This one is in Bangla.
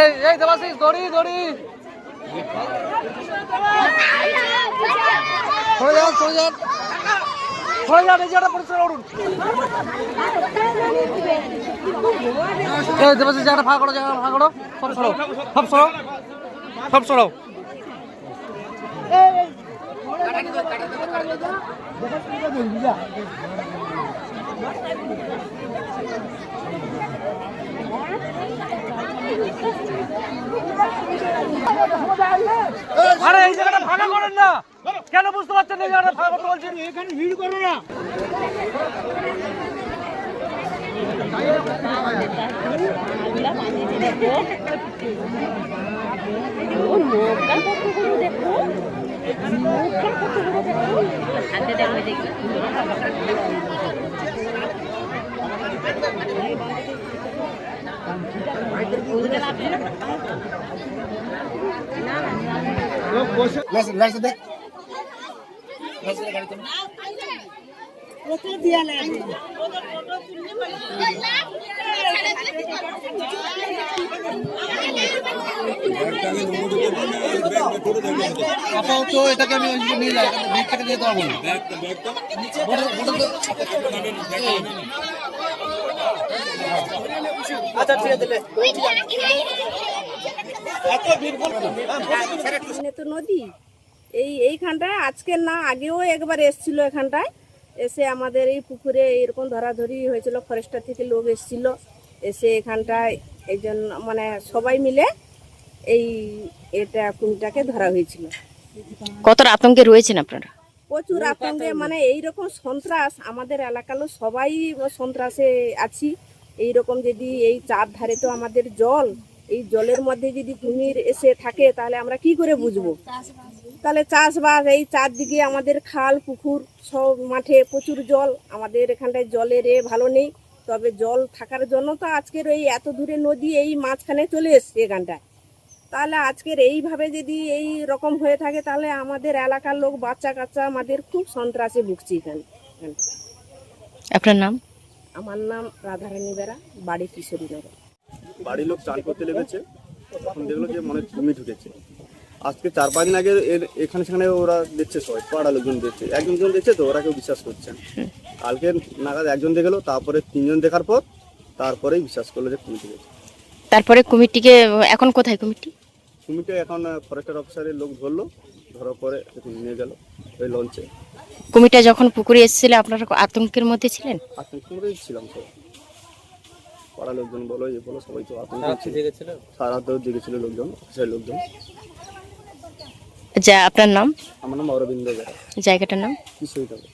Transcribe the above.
এই এই, দেবাশিস, দড়ি দড়ি। সরে যান সরে যান। সরে যান, এই জায়গাটা পরিষ্কার করুন এই, দেবাশিস জায়গাটা ফাঁকা করো, জায়গাটা ফাঁকা করো। সব সরো সব সরো সব সরো। আরে এই জায়গাটা ফাঁকা করেন না। কেন বুঝতে পারছেন এই জায়গাটা ফাঁকা করতে বলছেন? এখানে ভিড় করো না। আপাতত এটাকে আমি নিয়ে যাই ব্যাগটাকে দিয়ে দেওয়া বলি আচ্ছা ঠিক আছে এখানে তো নদী। এই এইখানটায় আজকের না আগেও একবার এসছিল এখানটায়। এসে আমাদের এই পুকুরে এরকম ধরাধরি হয়েছিল ফরেস্টার থেকে লোক এসছিল। এসে এখানটায় এই জন্য মানে সবাই মিলে এই এটা কুমিটাকে ধরা হয়েছিল। কতটা আতঙ্কে রয়েছেন আপনারা? প্রচুর আতঙ্কে মানে এই রকম সন্ত্রাস আমাদের এলাকার লোক সবাই সন্ত্রাসে আছি। এই রকম যদি এই চার ধারে তো আমাদের জল এই জলের মধ্যে যদি কুমির এসে থাকে তাহলে আমরা কি করে বুঝব? তাহলে চাষবাস এই চারদিকে আমাদের খাল পুকুর সব মাঠে প্রচুর জল। আমাদের এখানটায় জলের এ ভালো নেই। তবে জল থাকার জন্য তো আজকের এই এত দূরে নদী এই মাঝখানে চলে এসছে এখানটায়। তাহলে আজকের এইভাবে যদি এই রকম হয়ে থাকে তাহলে আমাদের এলাকার লোক বাচ্চা কাচ্চা আমাদের খুব সন্ত্রাসে ভুগছি এখানে। আপনার নাম? আমার নাম রাধারানী বেরা বাড়ি কিশোরীনগর বাড়ির লোক চান করতে লেগেছে তখন দেখল যে মনে হয় কুমির ঢুকেছে। আজকে চার পাঁচ দিন আগে এর এখানে সেখানে ওরা দেখছে সবাই পাড়া লোকজন দেখছে একজন জন দেখছে তো ওরা কেউ বিশ্বাস করছে কালকে নাগাদ একজন দেখল তারপরে তিনজন দেখার পর তারপরেই বিশ্বাস করল যে কুমির ঢুকেছে। তারপরে কুমিরটিকে এখন কোথায় কুমিরটি? কুমিরটা এখন ফরেস্টার অফিসারের লোক ধরলো ধরার পরে নিয়ে গেল ওই লঞ্চে। কুমিরটা যখন পুকুরে এসেছিল আপনারা আতঙ্কের মধ্যে ছিলেন? আতঙ্কেই ছিলাম সবাই পাড়া লোকজন বলো এ বলো সবাই তো আতঙ্ক ছিল? সারা রাত জেগেছিল লোকজন অফিসারের লোকজন। যা আপনার নাম? আমার নাম অরবিন্দ জায়গাটার নাম? কিছুই তবে